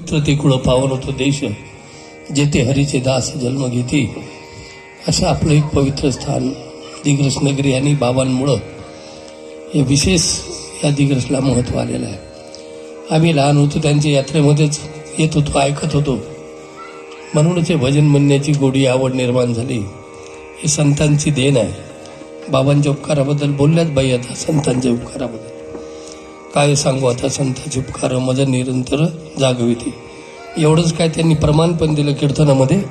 पवित्र ते पावन होतो देश जेथे हरीचे दास जन्म घेते. असं आपलं एक पवित्र स्थान दिग्रस नगरी आणि बाबांमुळं हे विशेष या दिग्रसला महत्त्व आलेलं आहे. आम्ही लहान होतो त्यांच्या यात्रेमध्येच येत होतो ऐकत होतो. म्हणूनच हे भजन म्हणण्याची गोडी आवड निर्माण झाली. हे संतांची देण आहे. बाबांच्या उपकाराबद्दल बोलल्याच बाई आता संतांच्या उपकाराबद्दल. काय सांगू आता संताची उपकार माझं निरंतर जागविते. एवढंच काय त्यांनी प्रमाण पण दिलं कीर्तनामध्ये?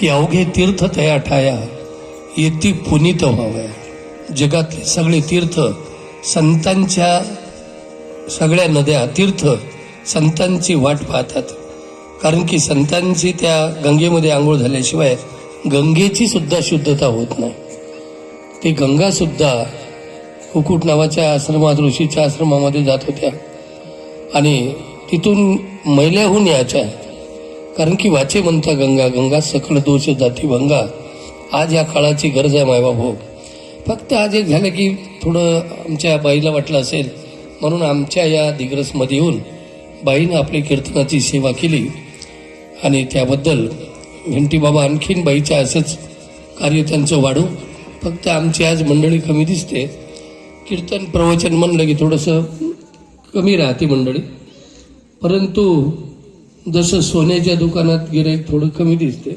की अवघे तीर्थ तया ठाया येती पुनीत व्हाव्या. जगातले सगळे तीर्थ संतांच्या सगळ्या नद्या तीर्थ संतांची वाट पाहतात. कारण की संतांची त्या गंगेमध्ये आंघोळ झाल्याशिवाय गंगेची सुद्धा शुद्धता होत नाही. ती गंगासुद्धा कुकुट नावाच्या आश्रमात ऋषीच्या आश्रमामध्ये जात होत्या. आणि तिथून महिलाहून यायच्या. कारण की वाचे म्हणता गंगा गंगा सकल दोष जाती भंगा. आज या काळाची गरज आहे मायबाप हो. फक्त आज एक झालं की थोडं आमच्या बाईला वाटलं असेल. म्हणून आमच्या या दिग्रसमध्ये येऊन बाईनं आपली कीर्तनाची सेवा केली. आणि त्याबद्दल घंटी बाबा आणखीन बाईचं असंच कार्य त्यांचं वाढू. फक्त आमची आज मंडळी कमी दिसते. कीर्तन प्रवचन म्हणलं की थोडंसं कमी राहते मंडळी. परंतु जसं सोन्याच्या दुकानात गिराईक थोडं कमी दिसते.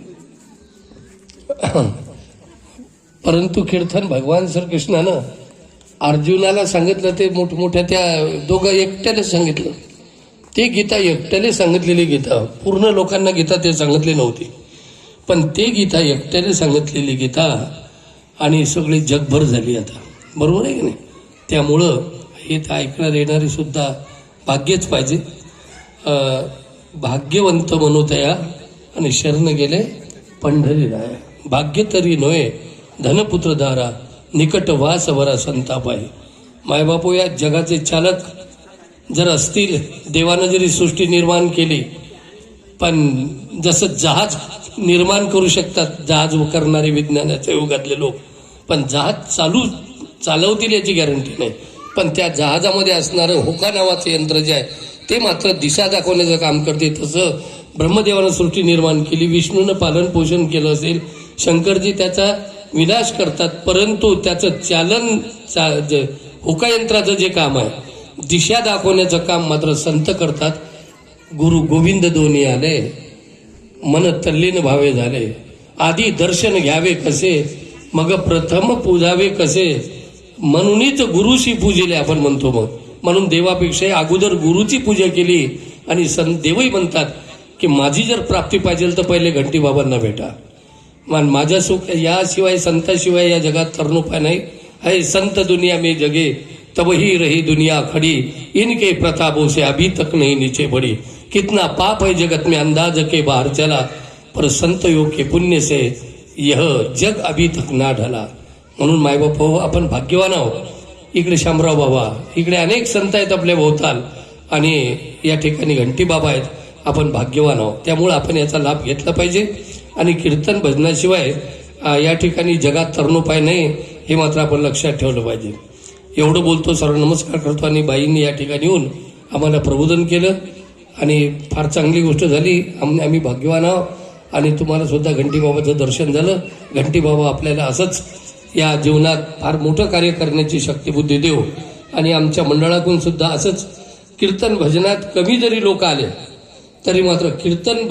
परंतु कीर्तन भगवान श्रीकृष्णानं अर्जुनाला सांगितलं ते मोठमोठ्या त्या दोघं एकट्याने सांगितलं. ते गीता एकट्याने सांगितलेली गीता पूर्ण लोकांना गीता ते सांगितली नव्हती. पण ते गीता एकट्याने सांगितलेली गीता आणि सगळी जगभर झाली आता. बरोबर आहे की नाही? त्यामुळं हे तर ऐकणार येणारे सुद्धा भाग्यच पाहिजे. भाग्यवंत मनोतया आणि शरण गेले पंढरी राया भाग्य तरी नव्हे धनपुत्रधारा निकट वास वरा संताप आहे मायबापू या जगाचे चालक जर असतील देवानं जरी सृष्टी निर्माण केली पण जसं जहाज निर्माण करू शकतात जहाज करणारे विज्ञानाच्या युगातले लोक पण जहाज चालू चालवतील याची गॅरंटी नाही. पण त्या जहाजामध्ये असणारं होका नावाचं यंत्र जे आहे ते मात्र दिशा दाखवण्याचं काम करते. तसं ब्रह्मदेवानं सृष्टी निर्माण केली विष्णूनं पालनपोषण केलं असेल शंकरजी त्याचा विनाश करतात परंतु त्याचं चालन चा- जे होका यंत्राचं जे काम आहे दिशा दाखवण्याचं काम मात्र संत करतात. गुरु गोविंद दोन्ही आले मन तल्लीन भावे झाले. आधी दर्शन घ्यावे कसे? मग प्रथम पूजावे कसे? म्हणूनच गुरुशी पूजेले आपण म्हणतो मग. म्हणून देवापेक्षा अगोदर गुरुची पूजा केली आणि संत देवही म्हणतात की माझी जर प्राप्ती पाहिजे तर पहिले घंटी बाबांना भेटा. मान माझ्या सुख याशिवाय संताशिवाय या जगात तरणोपाय नाही. है संत दुनिया में जगे तब ही रही दुनिया खड़ी. इनके प्रतापों से अभी तक नहीं नीचे बड़ी कितना पाप है जगत में अंदाज के बाहर चला. पर संत योग के पुण्य से यह जग अभी तक ना ढला. म्हणून मायबाप हो, हो आपण भाग्यवान आहोत. इकडे शामराव बाबा इकडे अनेक संत आहेत आपल्या भोवताल आणि या ठिकाणी घंटी बाबा आहेत. आपण भाग्यवान आहोत. त्यामुळं आपण याचा लाभ घेतला पाहिजे. आणि कीर्तन भजनाशिवाय या ठिकाणी जगात तरणोपाय नाही हे मात्र आपण लक्षात ठेवलं पाहिजे. एवढं बोलतो सर्व नमस्कार करतो आणि बाईंनी या ठिकाणी येऊन आम्हाला प्रबोधन केलं. आणि फार चांगली गोष्ट झाली. आम आम्ही भाग्यवान आहोत. आणि तुम्हाला सुद्धा घंटी बाबाचं दर्शन झालं. घंटी बाबा आपल्याला असंच या जीवनात फार मोठं कार्य करण्याची शक्तीबुद्धी देऊ. आणि आमच्या मंडळातून सुद्धा असंच कीर्तन भजनात कमी जरी लोक आले तरी मात्र कीर्तन